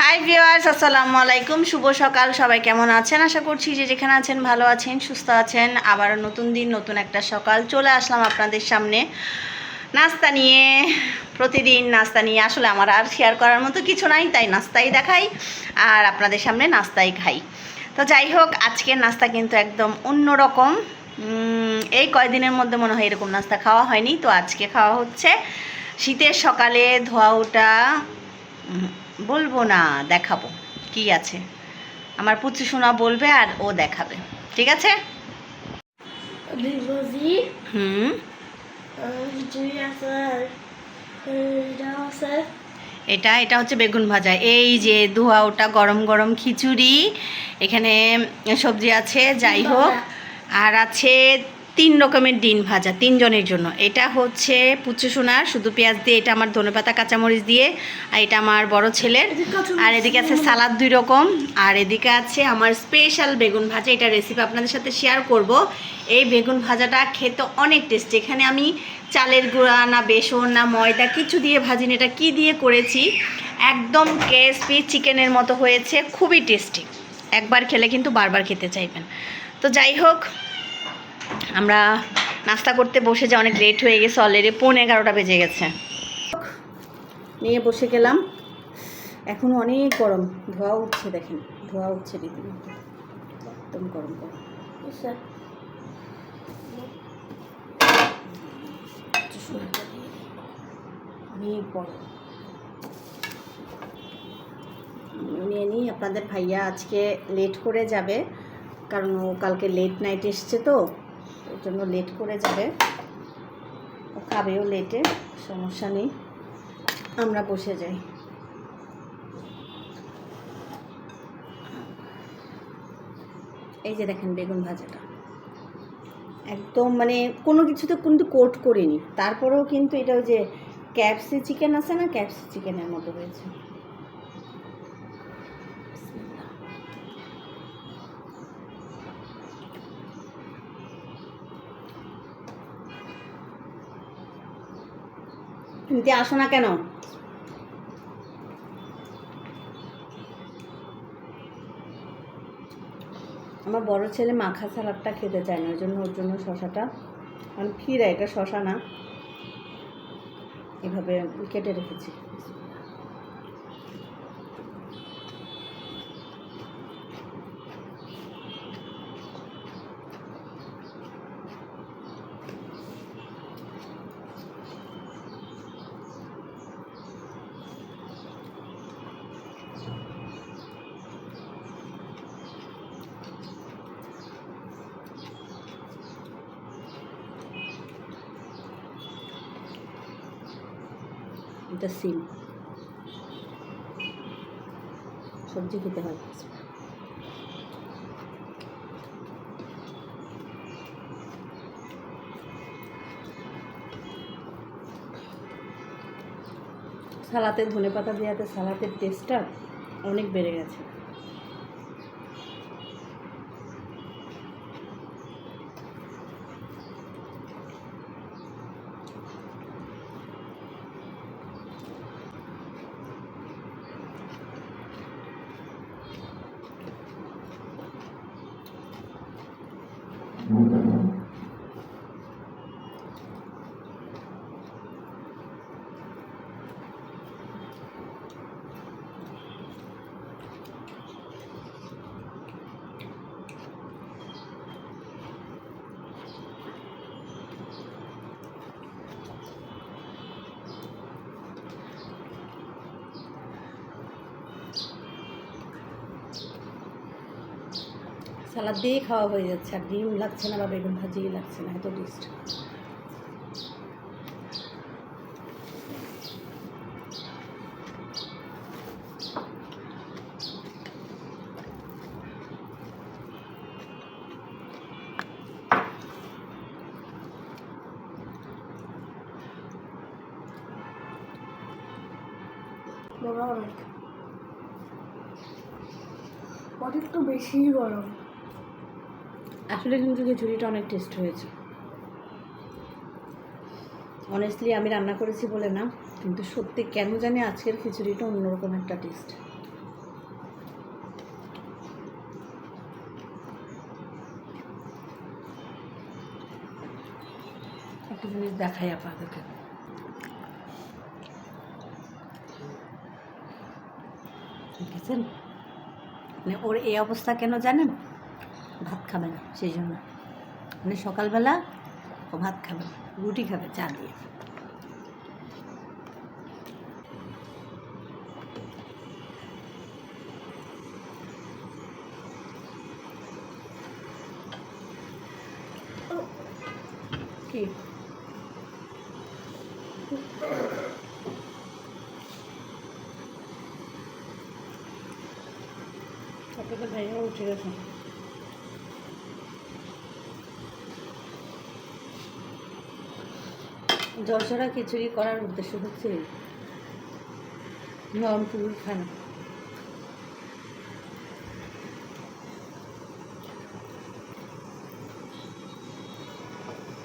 Hi viewers আসসালামু আলাইকুম। শুভ সকাল। সবাই কেমন আছেন? আশা করছি যে যেখানে আছেন ভালো আছেন, সুস্থ আছেন। আবার নতুন দিন, নতুন একটা সকাল। চলে আসলাম আপনাদের সামনে নাস্তা নিয়ে। প্রতিদিন নাস্তা নিয়ে আসলে আমার আর শেয়ার করার মতো কিছু নাই, তাই নাস্তাই দেখাই আর আপনাদের সামনে নাস্তাই খাই। তো যাই হোক, আজকের নাস্তা কিন্তু একদম অন্যরকম এই কয়দিনের মধ্যে মনে হয় এরকম নাস্তা খাওয়া হয়নি। তো আজকে খাওয়া হচ্ছে শীতের সকালে ধোয়া ওটা। বলব না দেখাবো কি আছে। আমার পুচু সোনা বলবে আর ও দেখাবে ঠিক আছে? হুম? এটা এটা হচ্ছে বেগুন ভাজা। এই যে ধোয়া ওটা গরম গরম খিচুড়ি এখানে সবজি আছে যাই হোক। আর আছে তিন রকমের ডিম ভাজা তিনজনের জন্য। এটা হচ্ছে পুচু সোনার শুধু পেঁয়াজ দিয়ে এটা আমার ধনেপাতা কাঁচামরিচ দিয়ে আর এটা আমার বড় ছেলের। আর এদিকে আছে সালাদ দুই রকম আর এদিকে আছে আমার স্পেশাল বেগুন ভাজা। এটা রেসিপি আপনাদের সাথে শেয়ার করব। এই বেগুন ভাজাটা খেতে অনেক টেস্টি এখানে আমি চালের গুঁড়া না বেসন না ময়দা কিছু দিয়ে ভাজিনি। এটা কি দিয়ে করেছি? একদম ক্রিসপি চিকেনের মতো হয়েছে। খুবই টেস্টি একবার খেলে কিন্তু বারবার খেতে চাইবেন। তো যাই হোক আমরা নাস্তা করতে বসে যে অনেক লেট হয়ে গেছে অলরেডি পৌনে এগারোটা বেজে গেছে। নিয়ে বসে গেলাম। এখন অনেক গরম। ধোয়া উঠছে দেখেন। ধোয়া উঠছে রীতিমতো। একদম গরম গরম। বড় নিয়ে নিই। আপনাদের ভাইয়া আজকে লেট করে যাবে। কারণ ও কালকে লেট নাইট এসছে তো। ওর জন্য লেট করে যাবে। ও খাবেও লেটে সমস্যা নেই। আমরা বসে যাই। এই যে দেখেন বেগুন ভাজাটা। একদম মানে কোনো কিছুতে কিন্তু কোট করিনি। তারপরেও কিন্তু এটা ওই যে ক্যাপসি চিকেন আছে না ক্যাপসি চিকেনের মতো হয়েছে। তুমি আসো না কেন? আমার বড় ছেলে মাখা সালাদটা খেতে চায় না, ওই জন্য ওর জন্য শশাটা। মানে ফিরা এটা শশা না। এভাবে কেটে রেখেছি। এটা সিম। সবজি খেতে হয়। সালাতে ধনে পাতা দেওয়াতে সালাতের টেস্টটা অনেক বেড়ে গেছে। সালাদ দিয়েই খাওয়া হয়ে যাচ্ছে। আর ডিম লাগছে না বা বেগুন ভাজিই লাগছে না, এত টেস্ট বড় অনেক তো বেশি গরম। আসলে কিন্তু খিচুড়িটা অনেক টেস্ট হয়েছে। অনেস্টলি আমি রান্না করেছি বলে না, কিন্তু সত্যি কেন জানি আজকের খিচুড়িটা অন্যরকম একটা টেস্ট একটা জিনিস দেখাই আপনাদেরকে। দেখেছেন? মানে ওর এই অবস্থা কেন জানেন? ভাত খাবে না, সেই জন্য। মানে সকালবেলা ও ভাত খাবে, রুটি খাবে, চা দিয়ে। কি? আপনাদের ভাইয়া উঠে গেছে। জর্জরা খিচুড়ি করার উদ্দেশ্য হচ্ছে। নরম পুরুষ খায়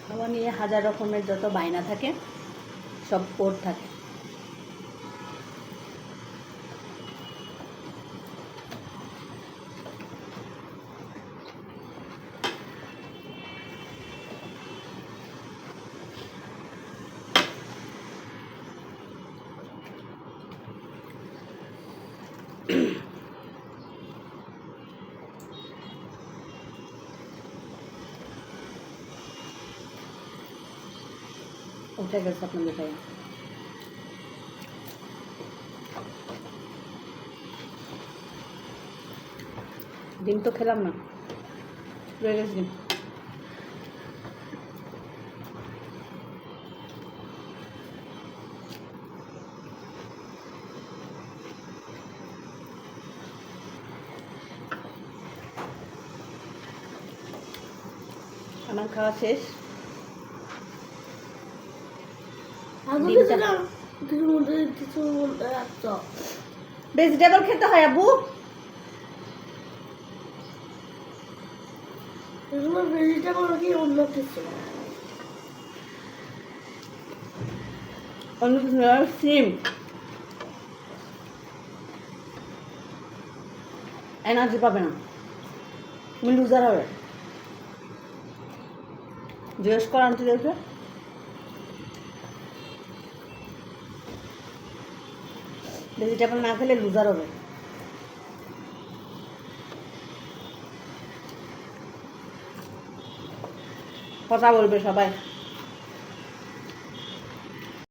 খাওয়া নিয়ে হাজার রকমের যত বায়না থাকে, সব কোড থাকে উঠে গেছে আপনাদের ভাইয়া ডিম তো খেলাম না। রয়ে গেছে ডিম। আমার খাওয়া শেষ আমি ডিমটা- গেছিলাম কিছুর মধ্যে কিছুর মধ্যে রাখছ ভেজিটেবল খেতে হয় আবু এগুলো ভেজিটেবল কি অন্য কিছু? অন্য কিছু সিম। এনার্জি পাবে না। তুমি লুজার হবে। জিজ্ঞেস কর আন্টিদেরকে। ভেজিটেবল না খেলে লুজার হবে। কথা বলবে সবাই।